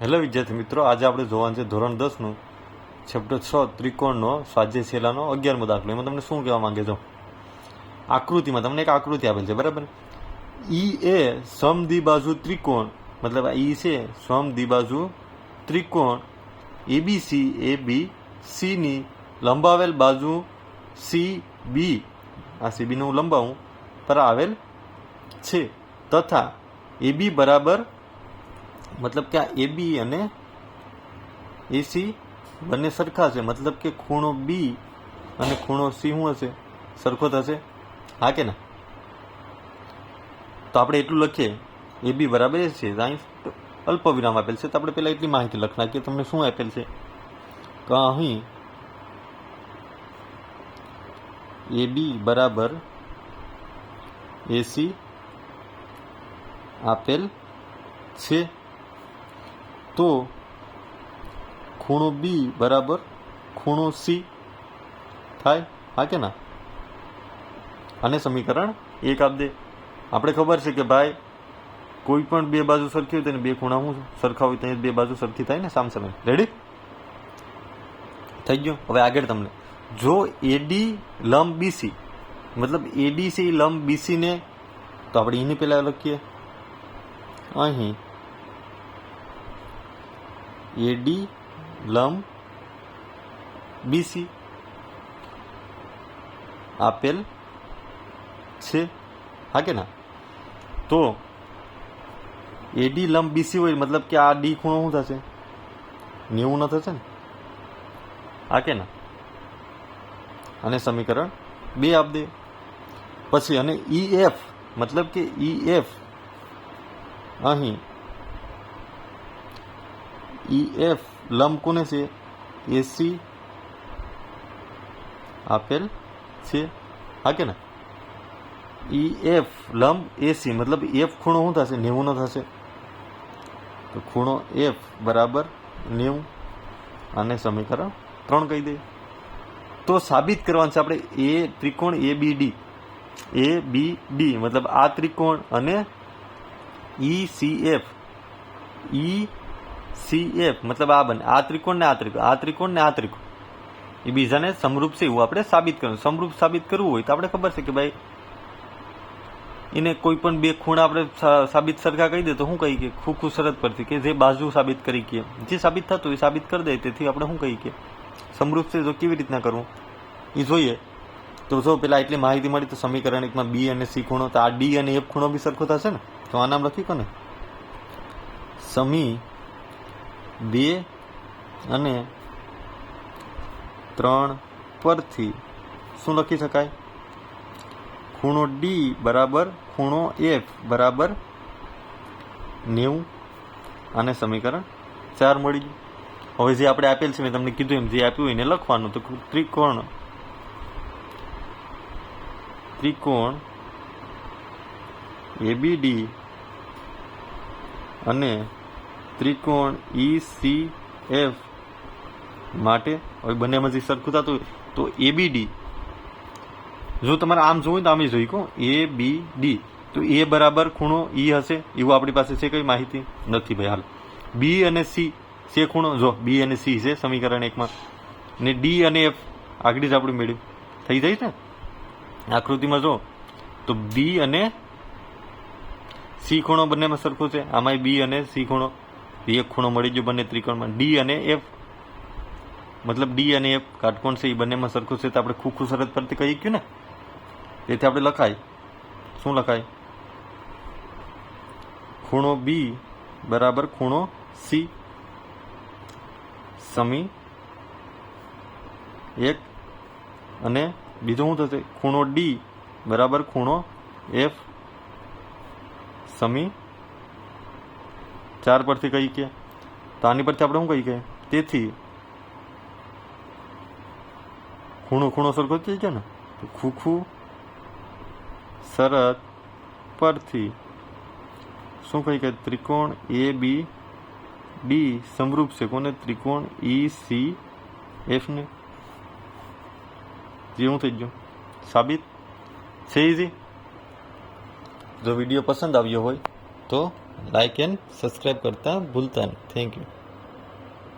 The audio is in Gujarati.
હેલો વિદ્યાર્થી મિત્રો, આજે આપણે જોવાનું છે ધોરણ દસનું ચેપ્ટર છ, ત્રિકોણનો સ્વાધ્યાય શેલાનો અગિયારમો દાખલો. એમાં તમને શું કહેવા માંગે છો? આકૃતિમાં, તમને એક આકૃતિ આપેલ છે, બરાબર? ઈ એ સમદ્વિબાજુ ત્રિકોણ, મતલબ આ ઈ છે સમદ્વિબાજુ ત્રિકોણ. એબીસી એ બી સીની લંબાવેલ બાજુ સી બી. આ સી બીનું લંબાવું, પર આવેલ છે. તથા એ બી બરાબર મતલબ કે આ એબી અને એસી બંને સરખા છે. મતલબ કે ખૂણો બી અને ખૂણો સી શું હશે? સરખો થશે. હા કે ના? તો આપણે એટલું લખીએ. એ બી બરાબર એ છે. સાયન્સ અલ્પ વિરામ આપેલ છે. તો આપણે પહેલાં એટલી માહિતી લખ નાખીએ. તમને શું આપેલ છે? તો અહીં એ બી બરાબર એસી આપેલ છે. તો ખૂણો બી બરાબર ખૂણો સી થાય, હા કે ના? અને સમીકરણ એક આપ દે આપણે ખબર છે કે ભાઈ કોઈ પણ બે બાજુ સરખી હોય તેને બે ખૂણા શું સરખા હોય તેને બે બાજુ સરખી થાય ને સામસામે રેડી થઈ ગયું? હવે આગળ તમને. જો એડી લંબ બીસી મતલબ એડીસી લંબ બીસીને તો આપણે એની પહેલાં લખીએ. અહીં એડી લંબ બીસી આપેલ છે. હા કે ના? તો એડી લંબ બીસી હોય, મતલબ કે આ ડી ખૂણો શું થશે? નેવું ન થશે ને? હા કે ના? અને સમીકરણ બે આપ દે. પછી અને ઈ એફ મતલબ કે ઈ એફ અહીં ઈ એફ લંબ કોને છે એસી આપેલ છે હા કે ને ઈ એફ લંબ એસી મતલબ એફ ખૂણો શું થશે નેવું નો થશે તો ખૂણો એફ બરાબર નેવું અને સમીકરણ ત્રણ કહી દે તો સાબિત કરવાનું છે આપણે એ ત્રિકોણ એ બી ડી એ બી ડી મતલબ આ ત્રિકોણ અને E C F E C F મતલબ આ બને, આ ત્રિકોણ ને આ ત્રિકોણ આ ત્રિકોણ ને આ ત્રિકોણ. એ બીજાને સમરૂપ છે એવું આપણે સાબિત કરવું સમરૂપ સાબિત કરવું હોય તો આપણે ખબર છે કે ભાઈ, એને કોઈ પણ બે ખૂણા આપણે સાબિત સરખા કહી દે તો શું કહી કે ખૂખું શરત પરથી કે જે બાજુ સાબિત કરી કે. જે સાબિત થતું એ સાબિત કરી દે, તેથી આપણે શું કહી કે, સમરૂપ છે તો કેવી રીતના કરવું? એ જોઈએ. તો જો પેલા એટલી માહિતી મળી તો સમીકરણ એકમાં બી અને સી ખૂણો, તો આ ડી અને એફ ખૂણો બી સરખો થશે ને? તો આ નામ લખી કોને? સમી બે અને ત્રણ પરથી શું લખી શકાય? ખૂણો ડી બરાબર ખૂણો એફ બરાબર નેવું અને સમીકરણ ચાર મળી ગયું. હવે જે આપણે આપેલ છે મેં તમને કીધું એમ, જે આપ્યું હોય એને લખવાનું. તો ત્રિકોણ ત્રિકોણ એબીડી અને ત્રિકોણ ઈ સી એફ માટે. હવે બંનેમાંથી સરખું થતું તો એબીડી જો તમારે આમ જોવું તો આમ જોઈ કહો એ બી ડી તો એ બરાબર ખૂણો ઈ હશે. એવું આપણી પાસે છે કઈ માહિતી? નથી ભાઈ, હાલ. બી અને સી છે ખૂણો? જો બી અને સી છે સમીકરણ એકમાં. ને ડી અને એફ આગળ જ આપણે મેળવ્યું થઈ જાય ને? આકૃતિમાં જો, તો બી અને સી ખૂણો બંનેમાં સરખો છે. આમાંય બી અને સી ખૂણો. એક ખૂણો મળી ગયો બંને ત્રિકોણમાં. ડી અને એફ. મતલબ ડી અને એફ કાટકોણ છે, એ બંનેમાં સરખું છે, તો આપણે ખૂખું શરત પરથી કહી ગયું ને? તેથી આપણે લખાય. શું લખાય? ખૂણો બી બરાબર ખૂણો સી સમી એક અને બીજું શું થશે? ખૂણો ડી બરાબર ખૂણો એફ સમી ચાર પરથી કહી કે? તો આની પરથી આપણે શું કહી કે? તેથી ખૂણો ખૂણો સરખો જ થઈ ગયો ને? તો ખૂખું શરત પરથી શું કહી કે? ત્રિકોણ એ બી ડી સમરૂપ છે. કોને? ત્રિકોણ ઈ સી એફ ને. જેવું થઈ ગયું. સાબિત? છે ઇઝી જો વીડિયો પસંદ આવ્યો હોય તો લાઇક એન્ડ સબસ્ક્રાઈબ કરતા ભૂલતા નહીં થેન્ક યુ